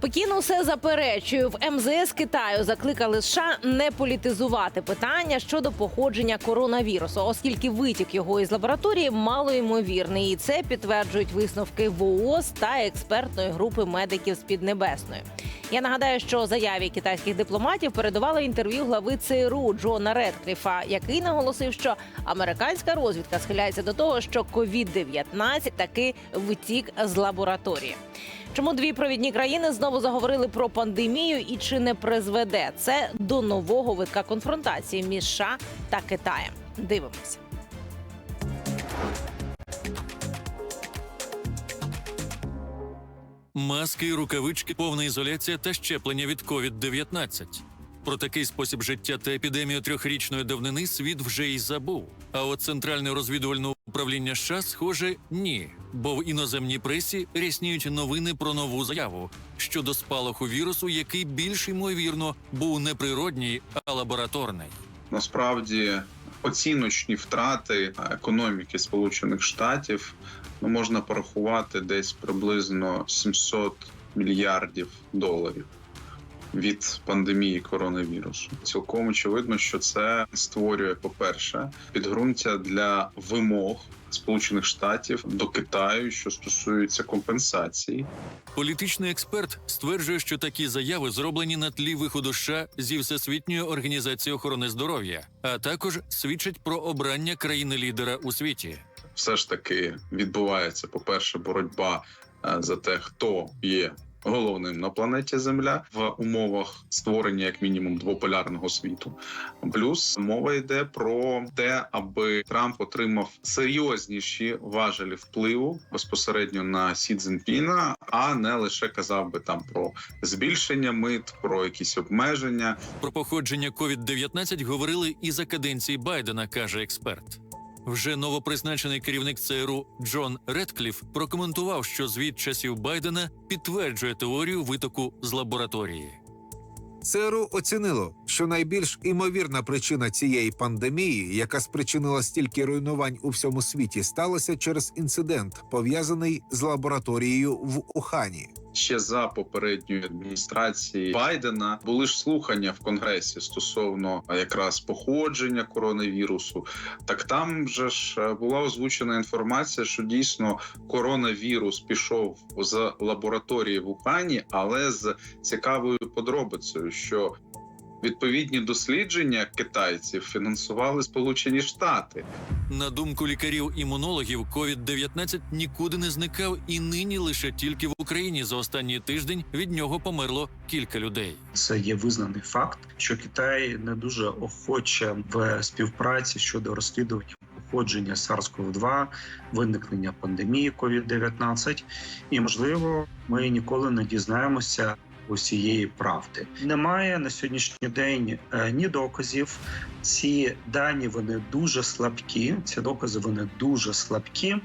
Пекін усе заперечує. В МЗС Китаю закликали США не політизувати питання щодо походження коронавірусу, оскільки витік його із лабораторії малоймовірний. І це підтверджують висновки ВООЗ та експертної групи медиків з Піднебесної. Я нагадаю, що заяві китайських дипломатів передувало інтерв'ю глави ЦРУ Джона Редкліфа, який наголосив, що американська розвідка схиляється до того, що COVID-19 таки витік з лабораторії. Чому дві провідні країни знову заговорили про пандемію і чи не призведе це до нового витка конфронтації між США та Китаєм? Дивимося. Маски, рукавички, повна ізоляція та щеплення від COVID-19. Про такий спосіб життя та епідемію трьохрічної давнини світ вже й забув. А от центральне розвідувальне управління США, схоже, ні. Бо в іноземній пресі рясніють новини про нову заяву щодо спалаху вірусу, який більш ймовірно був не природній, а лабораторний. насправді оціночні втрати економіки Сполучених Штатів ну, можна порахувати десь приблизно 700 мільярдів доларів від пандемії коронавірусу. Цілком очевидно, що це створює, по-перше, підґрунтя для вимог Сполучених Штатів до Китаю, що стосується компенсації. Політичний експерт стверджує, що такі заяви зроблені на тлі виходу США зі Всесвітньої організації охорони здоров'я, а також свідчать про обрання країни-лідера у світі. все ж таки відбувається, по-перше, боротьба е, за те, хто є головним на планеті Земля в умовах створення як мінімум двополярного світу. Плюс мова йде про те, аби Трамп отримав серйозніші важелі впливу безпосередньо на Сі Цзіньпіна, а не лише казав би там про збільшення мит, про якісь обмеження. Про походження COVID-19 говорили і за каденції Байдена, каже експерт. Вже новопризначений керівник ЦРУ Джон Редкліф прокоментував, що звіт часів Байдена підтверджує теорію витоку з лабораторії. ЦРУ оцінило, що найбільш імовірна причина цієї пандемії, яка спричинила стільки руйнувань у всьому світі, сталося через інцидент, пов'язаний з лабораторією в Ухані. ще за попередньої адміністрації Байдена були ж слухання в конгресі стосовно якраз походження коронавірусу. Так там же ж е, була озвучена інформація, що дійсно коронавірус пішов з лабораторії в Ухані, але з цікавою подробицею, що відповідні дослідження китайців фінансували Сполучені Штати. На думку лікарів-імунологів, COVID-19 нікуди не зникав і нині лише тільки в Україні за останній тиждень від нього померло кілька людей. Це є визнаний факт, що Китай не дуже охоче в співпраці щодо розслідування походження SARS-CoV-2, виникнення пандемії COVID-19. І можливо, ми ніколи не дізнаємося усієї правди. Немає на сьогоднішній день е, ні доказів. Ці дані вони дуже слабкі. Ці докази вони дуже слабкі,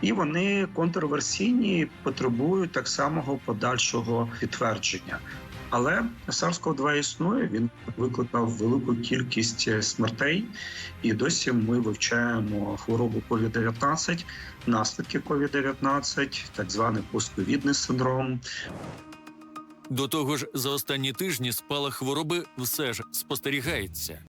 і вони контроверсійні, потребують так самого подальшого підтвердження. Але SARS-CoV-2 існує. Він викликав велику кількість е, смертей, і досі ми вивчаємо хворобу COVID-19, наслідки COVID-19, так званий постковідний синдром. До того ж, за останні тижні спалах хвороби все ж спостерігається.